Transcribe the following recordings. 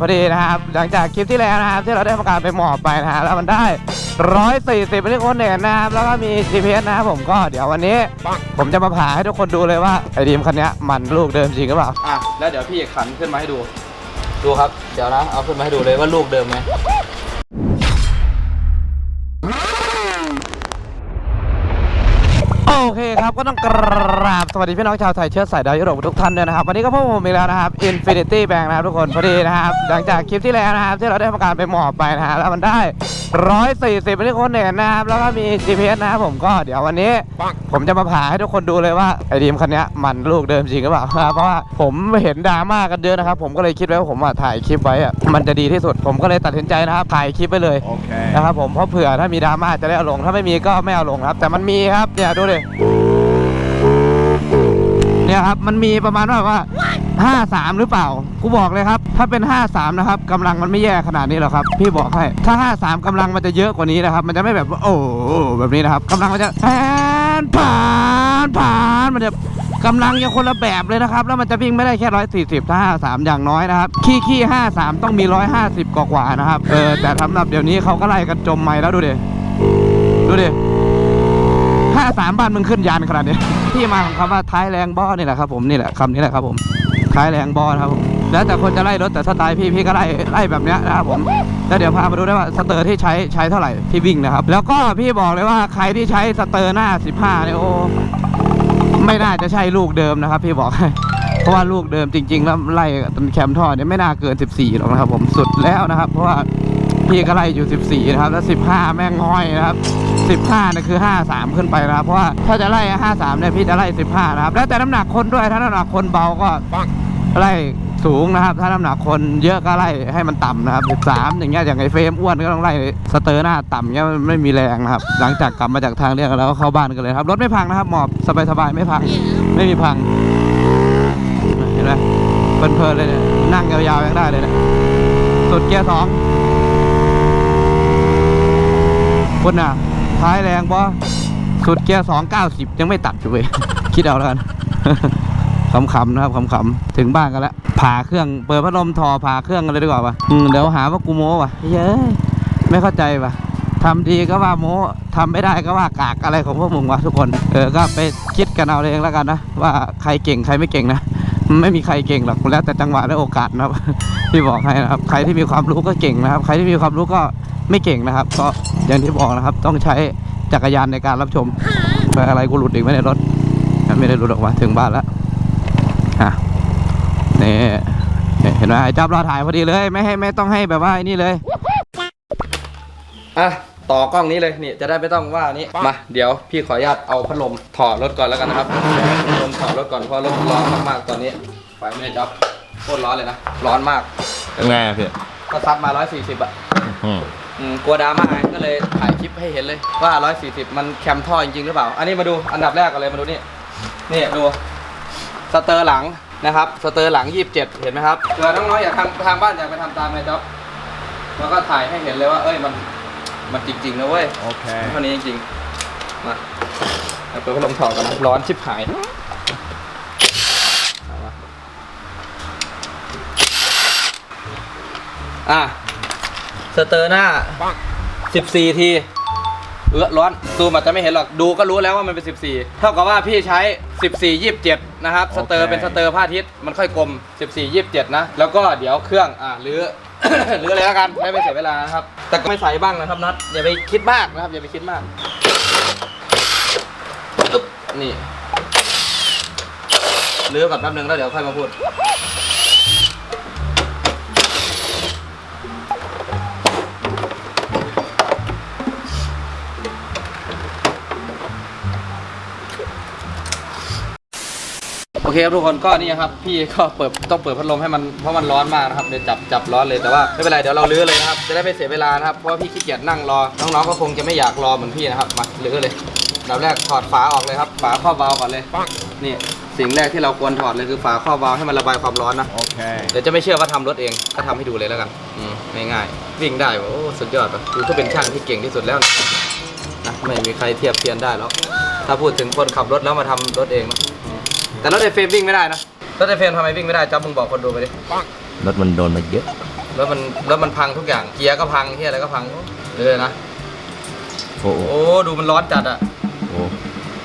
พอดีนะครับหลังจากคลิปที่แล้วนะครับที่เราได้ประกาศไปหมอบไปนะฮะแล้วมันได้ 140เป็นที่คนเด่นนะครับแล้วก็มี GPS นะครับผมก็เดี๋ยววันนี้ ผมจะมาผ่าให้ทุกคนดูเลยว่าไอ้ดีมคันนี้มันลูกเดิมจริงหรือเปล่าอะแล้วเดี๋ยวพี่ขันขึ้นมาให้ดู ดูครับ เดี๋ยวนะเอาขึ้นมาให้ดูเลยว่าลูกเดิมไหม โอเคครับ ก็ต้องกราบ สวัสดีพี่น้องชาวไทยเชื้อสายดาวยุโรปทุกท่านด้วยนะครับ วันนี้ก็พบกับผมอีกแล้วนะครับ Infinity Bank นะครับทุกคน พอดีนะครับ หลังจากคลิปที่แล้วนะครับ ที่เราได้ประกาศไปหมอบไปนะฮะแล้วมันได้ 140เป็นที่คนเห็นนะครับ แล้วก็มี GPS นะครับผมก็เดี๋ยววันนี้ ผมจะมาผ่าให้ทุกคนดูเลยว่า ไอ้ดีมคันเนี้ยมันลูกเดิมจริงหรือเปล่าเพราะว่าผมเห็นดราม่ากันเยอะนะครับ ผมก็เลยคิดไว้ว่าผมอะถ่ายคลิปไว้อะมันจะดีที่สุด ผมก็เลยตัดสินใจนะครับถ่ายคลิปไปเลยนะครับผมเพราะเผื่อถ้ามีดราม่าจะได้เอาลง ถ้าไม่มีก็ไม่เอาลงครับ แต่มันมีครับเนี่ยดูดิเนี่ยครับมันมีประมาณว่าว่า 53 หรือเปล่า กูบอกเลยครับ ถ้าเป็น 53 นะครับกำลังมันไม่แย่ขนาดนี้หรอกครับ พี่บอกให้ ถ้า 53กำลังมันจะเยอะกว่านี้นะครับ มันจะไม่แบบว่าโอ้โหแบบนี้นะครับกำลังมันจะแอนผ่านผ่านมันจะกำลังยังคนละแบบเลยนะครับ แล้วมันจะวิ่งไม่ได้แค่140ถ้า53อย่างน้อยนะครับ ขี้ขี้53ต้องมี150กว่ากว่าๆนะครับ เออแต่สำหรับเดี๋ยวนี้เขาก็ไล่กันจมไม่แล้วดูดิ ดูดิห้าสามบ้านมึงขึ้นยานขนาดนี้ที่มาของคำว่าท้ายแรงบ่อนี่แหละครับผมนี่แหละคำนี้แหละครับผมท้ายแรงบ่อครับผมแล้วแต่คนจะไล่รถแต่สไตล์พี่พี่ก็ไล่ไล่แบบเนี้ยนะครับผมแล้วเดี๋ยวพามาดูได้ว่าสเตอร์ที่ใช้ใช้เท่าไหร่ที่วิ่งนะครับ แล้วก็พี่บอกเลยว่าใครที่ใช้สเตอร์หน้า 15เนี่ยโอ้ไม่น่าจะใช่ลูกเดิมนะครับ พี่บอกเพราะว่าลูกเดิมจริง ๆ แล้วไล่ตนแคมท่อเนี่ยไม่น่าเกิน 14หรอกนะครับ ผมสุดแล้วนะครับ เพราะว่า พี่ก็ไล่อยู่ 14 นะครับ แล้ว 15 แม่งห้อยนะครับ 15เนี่ยคือ 53 ขึ้นไปนะครับ เพราะว่าถ้าจะไล่ 53 เนี่ยพี่จะไล่ 15 นะครับ แล้วแต่น้ำหนักคนด้วย ถ้าน้ำหนักคนเบาก็ไล่สูงนะครับ ถ้าน้ำหนักคนเยอะก็ไล่ให้มันต่ำนะครับ 13 อย่างเงี้ย อย่างไอ้เฟรมอ้วนก็ต้องไล่สเตอร์หน้าต่ำเงี้ยมันไม่มีแรงนะครับ หลังจากกลับมาจากทางเรียกแล้วก็เข้าบ้านกันเลยครับ รถไม่พังนะครับ หมอบสบายๆไม่พัง ไม่มีพัง เห็นไหมเพลินๆเลยเนี่ย นั่งยาวๆยังได้เลยเนี่ย สุดเกียร์สอง คุณน่ะท้ายแรงบ่สุดเกียร์สองเก้าสิบยังไม่ตัดอยู่เว้ย คิดเอาแล้วกันขำๆนะครับขำๆถึงบ้านกันแล้วผ่าเครื่องเปิดพัดลมถอผ่าเครื่องกันเลยดีกว่าปะเดี๋ยวหาว่ากูโม้ว่ะเย้ไม่เข้าใจว่ะทำดีก็ว่าโม้ทำไม่ได้ก็ว่ากากอะไรของพวกมึงวะทุกคนเออก็ไปคิดกันเอาเองแล้วกันนะว่าใครเก่งใครไม่เก่งนะไม่มีใครเก่งหรอกแล้วแต่จังหวะและโอกาสนะครับที่บอกให้นะครับ ใครที่มีความรู้ก็เก่งนะครับ ใครที่มีความรู้ก็ ไม่เก่งนะครับ ก็อย่างที่บอกนะครับ ต้องใช้จักรยานในการรับชมไปอะไรกูหลุดอีกไหมในรถ ไม่ได้หลุดออกมาถึงบ้านแล้วอะนี่เห็นไหมไอ้จับรอถ่ายพอดีเลย ไม่ให้ไม่ต้องให้แบบว่าไอ้นี่เลยอะต่อกล้องนี้เลยนี่จะได้ไม่ต้องว่านี้มาเดี๋ยวพี่ขออนุญาตเอาพัดลมถอดรถก่อนแล้วกันนะครับพัดลมถอดรถก่อนเพราะรถร้อนมากๆตอนนี้ไฟไม่ได้จับโคตรร้อนเลยนะร้อนมากยังไงอะพี่ก็ซับมา140อะอืม อืมกลัวดราม่าไงก็เลยถ่ายคลิปให้เห็นเลยว่า 140 มันแคมท่อจริงๆหรือเปล่า อันนี้มาดูอันดับแรกก่อนเลยมาดูนี่นี่ดูสเตอร์หลังนะครับสเตอร์หลัง 27 เห็นไหมครับเผื่อน้องๆอยากทำทางบ้านอยากไปทำตามไงจ๊อบแล้วก็ถ่ายให้เห็นเลยว่า เอ้ยมันมันจริงๆนะเว้ยโอเคเท่านี้จริงๆมาเอาเปิดพัดลมถอดกันนะร้อนชิบหายเอามาอะ สเตอร์หน้า 14 ทีเออร้อนซูมอาจจะไม่เห็นหรอกดูก็รู้แล้วว่ามันเป็น 14 เท่ากับว่าพี่ใช้ 14 27 นะครับ สเตอร์โอเคเป็นสเตอร์ผ้าทิศมันค่อยกลม 14 27 นะ แล้วก็เดี๋ยวเครื่องอะหรือ หรืออะไรแล้วกันไม่ไปเสียเวลานะครับ แต่ก็ไม่ใส่บ้างนะครับนัดอย่าไปคิดมากนะครับ อย่าไปคิดมากอึ๊บนี่เลือกับแป๊บนึงแล้วเดี๋ยวค่อยมาพูด เคครับทุกคนก็นี่ครับพี่ก็เปิดต้องเปิดพัดลมให้มันเพราะมันร้อนมากนะครับเดี๋ยวจับจับร้อนเลยแต่ว่าไม่เป็นไรเดี๋ยวเราลื้อเลยนะครับจะได้ไม่เสียเวลานะครับเพราะว่าพี่ขี้เกียจนั่งรอน้องๆก็คงจะไม่อยากรอเหมือนพี่นะครับมาลื้อเลยอันดับแรกถอดฝาออกเลยครับฝาครอบวาล์วก่อนเลยนี่สิ่งแรกที่เราควรถอดเลยคือฝาครอบวาล์วให้มันระบายความร้อนนะโอเคเดี๋ยวจะไม่เชื่อว่าทำรถเองก็ทำให้ดูเลยแล้วกันอืมง่ายๆวิ่งได้โอ้สุดยอดปะคือก็เป็นช่างที่เก่งที่สุดแล้วนะนะไม่มีใครเทียบเทียมได้หรอกถ้าพูดถึงคนขับรถแล้วมาทำรถเองนะอืม แต่รถไอเฟรมวิ่งไม่ได้นะรถไอเฟรมทำไมวิ่งไม่ได้จ๊อบมึงบอกคนดูไปดิรถมันโดนมาเยอะรถมันรถมันพังทุกอย่างเกียร์ก็พังที่อะไรก็พังเลยนะโอ้โหโอ้ดูมันร้อนจัดอะโอ้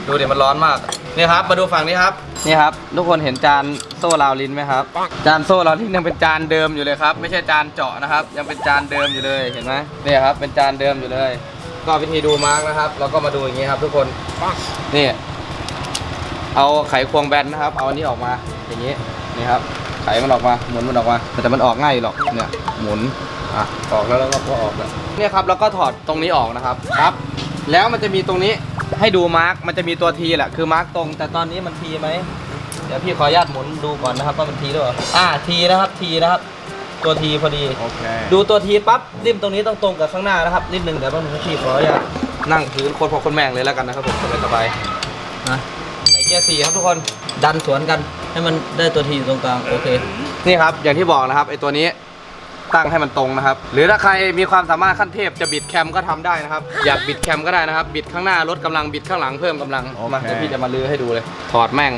ดูดิมันร้อนมากนี่ครับ มาดูฝั่งนี้ครับนี่ครับ ทุกคนเห็นจานโซ่ราวลิ้นไหมครับ จานโซ่ราวลิ้นยังเป็นจานเดิมอยู่เลยครับ ไม่ใช่จานเจาะนะครับ ยังเป็นจานเดิมอยู่เลยเห็นไหมเนี่ยครับ เป็นจานเดิมอยู่เลย ก็วิธีดูมาร์กนะครับเราก็มาดูอย่างนี้ครับ ทุกคนนี่ เอาไขควงแบนนะครับ เอาอันนี้ออกมาอย่างนี้นี่ครับ ไขมันออกมาหมุนมันออกมา แต่มันออกง่ายอยู่หรอกเนี่ยหมุนอะออกแล้วแล้วก็พอออกแล้วเนี่ยครับแล้วก็ถอดตรงนี้ออกนะครับครับ แล้วมันจะมีตรงนี้ให้ดูมาร์กมันจะมีตัวทีแหละคือมาร์กตรง แต่ตอนนี้มันทีไหมเดี๋ยวพี่ขออนุญาตหมุนดูก่อนนะครับว่ามันทีหรือเปล่าอ่าทีนะครับทีนะครับ ตัวทีพอดีโอเคดูตัวทีปั๊บริมตรงนี้ต้องตรงกับข้างหน้านะครับนิดนึงเดี๋ยวแป๊บนึงครับพี่ขออนุญาตนั่งพื้นโคนพอคนแม่งเลยแล้วกันนะครับผมสบายสบายๆนะใส่เกียร์สี่ครับทุกคนดันสวนกันให้มันได้ตัวทีอยู่ตรงกลางโอเค นี่ครับ อย่างที่บอกนะครับไอตัวนี้ตั้งให้มันตรงนะครับ หรือถ้าใครมีความสามารถขั้นเทพจะบิดแคมก็ทำได้นะครับ อยากบิดแคมก็ได้นะครับ บิดข้างหน้าลดกำลังบิดข้างหลังเพิ่มกำลังโอเค มาเดี๋ยวพี่จะมาลื้อให้ดูเลย ถอดแม่ง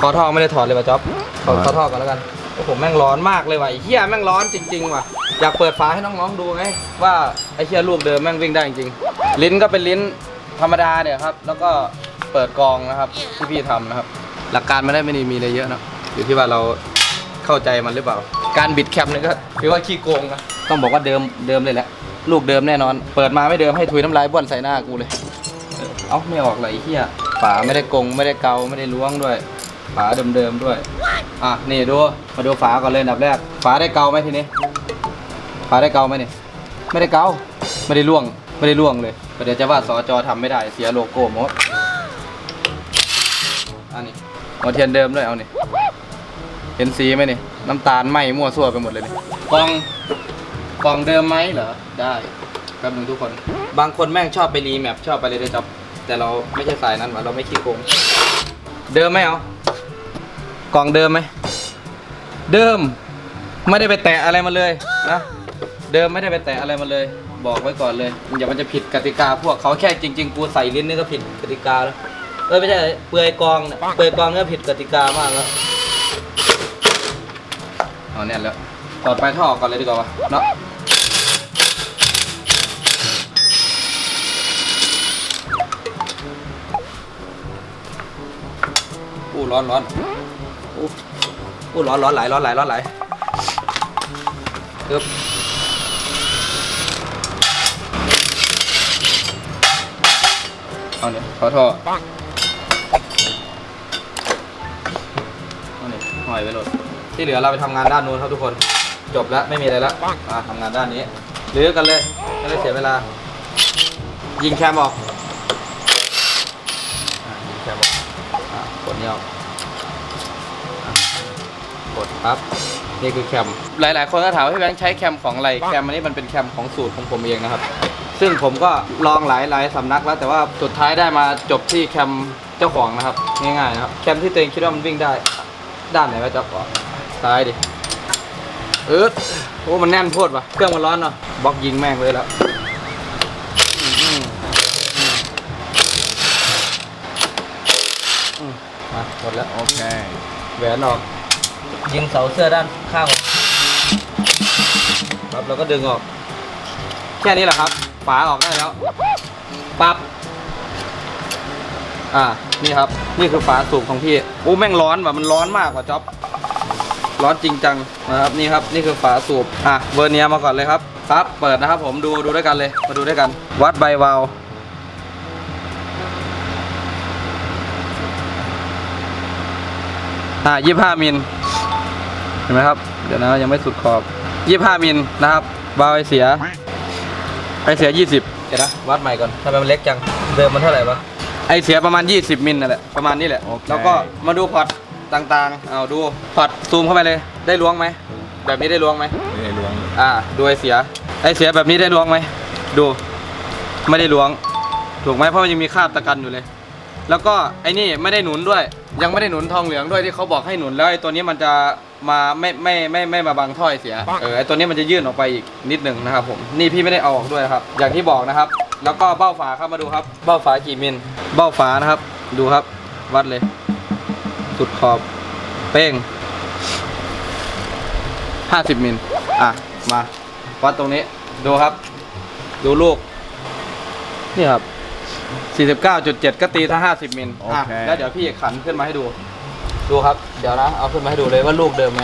คอท่อไม่ได้ถอดเลยป่ะจ๊อบถอดคอท่อก่อนแล้วกันโอ้โหแม่งร้อนมากเลยว่ะไอ้เหี้ยแม่งร้อนจริงๆว่ะอยากเปิดฝาให้น้องๆดูไงว่าไอ้เหี้ยลูกเดิมแม่งวิ่งได้จริงๆลิ้นก็เป็นลิ้นธรรมดาเนี่ยครับแล้วก็ เปิดกองนะครับที่พี่ทำนะครับ หลักการไม่ได้ไม่ได้มีอะไรเยอะเนอะอยู่ที่ว่าเราเข้าใจมันหรือเปล่า การบิดแคมนี่ก็ถือว่าขี้โกงนะต้องบอกว่าเดิมเดิมเลยแหละลูกเดิมแน่นอน เปิดมาไม่เดิมให้ทุยน้ำลายบ้วนใส่หน้ากูเลยเออเอ้าไม่ออกเลยไอ้เหี้ยฝาไม่ได้กงไม่ได้เกาไม่ได้ล้วงด้วย ฝาเดิมๆด้วยอะนี่ดูมาดูฝาก่อนเลยอันดับแรก ฝาได้เกาไหมทีนี้ ฝาได้เกาไหมนี่ไม่ได้เกาไม่ได้ล่วงไม่ได้ล่วงเลยเดี๋ยวจะว่าสจทำไม่ได้เสียโลโก้หมด นี้หัวเทียนเดิมด้วยเอานี่เห็นสีไหมนี่ น้ำตาลไหมมั่วซั่วไปหมดเลยนี่กล่องกล่องเดิมไหมเหรอ ได้แป๊บนึงทุกคน บางคนแม่งชอบไปรีแมปชอบไปเลยเลยจับแต่เราไม่ใช่สายนั้นหรอเราไม่ขี้โกง เดิมไหมเอากล่องเดิมไหม เดิม ไม่ได้ไปแตะอะไรมาเลยนะ เดิมไม่ได้ไปแตะอะไรมาเลย บอกไว้ก่อนเลยอย่ามันจะผิดกติกาพวกเขาแค่จริง ๆ กูใส่ลิ้นนี่ก็ผิดกติกาแล้ว เออไม่ใช่เปลือยกองเนี่ยเปลือยกองเนี่ยผิดกติกามากแล้วเอาเนี่ยแล้วถอดไปท่อออกก่อนเลยดีกว่าวะเนาะอู้ร้อนร้อนอู้อู้ร้อนร้อนไหลร้อนไหลร้อนไหลปึ๊บเอาเนี่ยขอท่อ หอยไปโหลดที่เหลือเราไปทำงานด้านนู้นครับทุกคน จบแล้วไม่มีอะไรแล้วมาทำงานด้านนี้ลื้อกันเลยไม่ได้เสียเวลา ยิงแคมออกยิงแคมออกอกดนี้ออกกดปั๊บนี่คือแคม หลาย ๆ คนก็ถามว่าพี่แบงค์ใช้แคมของอะไร แคมอันนี้มันเป็นแคมของสูตรของผมเองนะครับ ซึ่งผมก็ลองหลายหลายสำนักแล้ว แต่ว่าสุดท้ายได้มาจบที่แคมเจ้าของนะครับ ง่าย ๆ นะครับ แคมที่ตัวเองคิดว่ามันวิ่งได้ ด้านไหนวะจ๊อบก่อนซ้ายดิเออโอ้มันแน่นโพดว่ะเครื่องมันร้อนเนาะบล็อกยิงแม่งเลยแล้วอืมอืมอืมมาหมดแล้วโอเคแหวนออก ยิงเสาเสื้อด้านข้างออกครับแล้วก็ดึงออก แค่นี้แหละครับ ฝาออกได้แล้ว ปั๊บอ่า นี่ครับ นี่คือฝาสูบของพี่โอ้แม่งร้อนว่ะมันร้อนมากว่าจ๊อบร้อนจริงจังนะครับนี่ครับนี่คือฝาสูบอะเวอร์เนียมาก่อนเลยครับครับเปิดนะครับ ผมดูดูด้วยกันเลยมาดูด้วยกัน วัดใบวาล์วอ่ายี่ห้ามิลเห็นไหมครับ เดี๋ยวนะยังไม่สุดขอบยี่ห้ามิลนะครับวาล์วไอเสียไอเสียยี่สิบเดี๋ยวนะวัดใหม่ก่อนทำไมมันเล็กจังเดิมมันเท่าไหร่วะ ไอเสียประมาณ 20 มิลนั่นแหละประมาณนี้แหละ โอเค แล้วก็มาดูพอร์ตต่างๆ เอาดูพอร์ตซูมเข้าไปเลย ได้ล้วงไหม แบบนี้ได้ล้วงไหม ไม่ได้ล้วงอ่าดูไอเสีย ไอเสียแบบนี้ได้ล้วงไหม ดู ไม่ได้ล้วง ถูกไหมเพราะมันยังมีคราบตะกันอยู่เลย แล้วก็ไอ้นี่ไม่ได้หนุนด้วย ยังไม่ได้หนุนทองเหลืองด้วยที่เขาบอกให้หนุนแล้วไอ้ตัวนี้มันจะมาไม่ไม่ไม่ไม่มาบังถ้อยเสียเออไอ้ตัวนี้มันจะยื่นออกไปอีกนิดหนึ่งนะครับผมนี่พี่ไม่ได้เอาออกด้วยนะครับ อย่างที่บอกนะครับ แล้วก็เบ้าฝาครับมาดูครับ เบ้าฝากี่มิลเบ้าฝานะครับ ดูครับ วัดเลย สุดขอบ เป้ง50มิลอะ มา วัดตรงนี้ ดูครับ ดูลูก นี่ครับ49.7ก็ตีถ้า50มิลอะ โอเค แล้วเดี๋ยวพี่ขันขึ้นมาให้ดู ดูครับ เดี๋ยวนะ เอาขึ้นมาให้ดูเลยว่าลูกเดิมไหม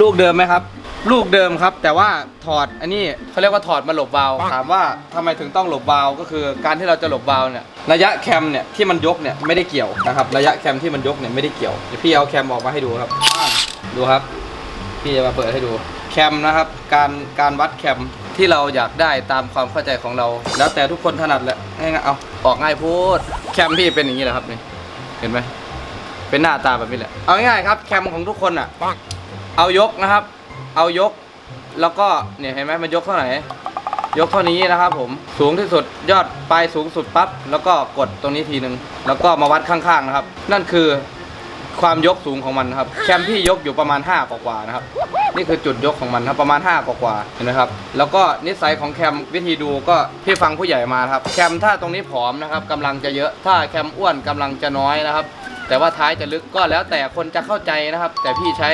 ลูกเดิมไหมครับ ลูกเดิมครับ แต่ว่าถอดอันนี้เขาเรียกว่าถอดมาหลบวาล์วถามว่าทำไมถึงต้องหลบวาล์วก็คือการที่เราจะหลบวาล์วเนี่ยระยะแคมเนี่ยที่มันยกเนี่ยไม่ได้เกี่ยวนะครับระยะแคมที่มันยกเนี่ยไม่ได้เกี่ยวเดี๋ยวพี่เอาแคมออกมาให้ดูครับอ่าดูครับ พี่จะมาเปิดให้ดูแคมนะครับ การการวัดแคมที่เราอยากได้ตามความเข้าใจของเรา แล้วแต่ทุกคนถนัดแหละง่ายๆเอาออกง่ายพูดแคมพี่เป็นอย่างนี้แหละครับนี่เห็นไหมเป็นหน้าตาแบบนี้แหละเอาง่ายๆครับแคมของทุกคนอะเอายกนะครับ เอายก แล้วก็เนี่ยเห็นไหมมันยกเท่าไหร่ยกเท่านี้นะครับผมสูงที่สุดยอดปลายสูงสุดปั๊บแล้วก็กดตรงนี้ทีนึงแล้วก็มาวัดข้างๆนะครับ นั่นคือความยกสูงของมันครับแคมพี่ยกอยู่ประมาณ 5 กว่าๆนะครับ นี่คือจุดยกของมันครับประมาณ 5 กว่าๆเห็นไหมครับ แล้วก็นิสัยของแคมวิธีดูก็พี่ฟังผู้ใหญ่มาครับแคมถ้าตรงนี้ผอมนะครับกำลังจะเยอะถ้าแคมอ้วนกำลังจะน้อยนะครับ แต่ว่าท้ายจะลึกก็แล้วแต่คนจะเข้าใจนะครับ แต่พี่ใช้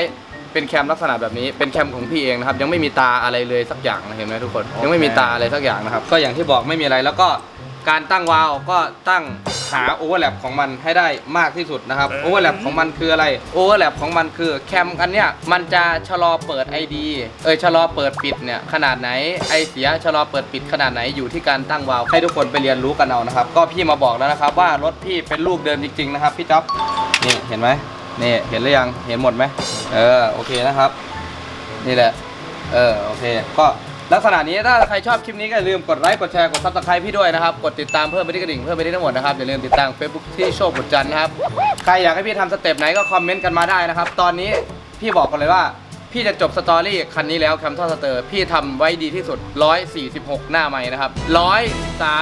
เป็นแคมลักษณะแบบนี้ เป็นแคมของพี่เองนะครับ ยังไม่มีตาอะไรเลยสักอย่างนะเห็นไหมทุกคน ยังไม่มีตาอะไรสักอย่างนะครับ ก็อย่างที่บอกไม่มีอะไร แล้วก็การตั้งวาล์วก็ตั้งหาโอเวอร์แลปของมันให้ได้มากที่สุดนะครับ โอเวอร์แลปของมันคืออะไร โอเวอร์แลปของมันคือแคมอันเนี้ยมันจะชะลอเปิด ID เอยชะลอเปิดปิดเนี่ยขนาดไหน ไอเสียชะลอเปิดปิดขนาดไหนอยู่ที่การตั้งวาล์วให้ทุกคนไปเรียนรู้กันเอานะครับ ก็พี่มาบอกแล้วนะครับ ว่ารถพี่เป็นลูกเดิมจริงๆนะครับพี่จ๊อบ นี่เห็นไหมนี่เห็นหรือยัง เห็นหมดไหม เออโอเคนะครับ นี่แหละ เออโอเค ก็ลักษณะนี้ถ้าใครชอบคลิปนี้ก็อย่าลืมกดไลค์กดแชร์กดซับสไครต์พี่ด้วยนะครับ กดติดตามเพิ่มไปที่กระดิ่งเพิ่มไปที่ทั้งหมดนะครับ อย่าลืมติดตาม Facebook ที่โชคบุตรจันทร์นะครับ ใครอยากให้พี่ทำสเต็ปไหนก็คอมเมนต์กันมาได้นะครับ ตอนนี้พี่บอกกันเลยว่า พี่จะจบสตอรี่คันนี้แล้วแคมทอสเตอร์ พี่ทำไว้ดีที่สุด 146 หน้าใหม่นะครับ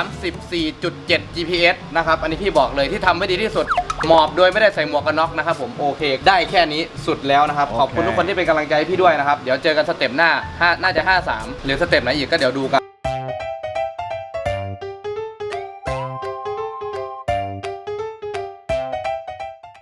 134.7 GPS นะครับ อันนี้พี่บอกเลยที่ทำไว้ดีที่สุด หมอบโดยไม่ได้ใส่หมวกกันน็อกนะครับผมโอเค ได้แค่นี้สุดแล้วนะครับ ขอบคุณทุกคนที่เป็นกำลังใจให้พี่ด้วยนะครับ เดี๋ยวเจอกันสเต็ปหน้าห้าน่าจะ 53 หรือสเต็ปไหนอีกก็เดี๋ยวดูกัน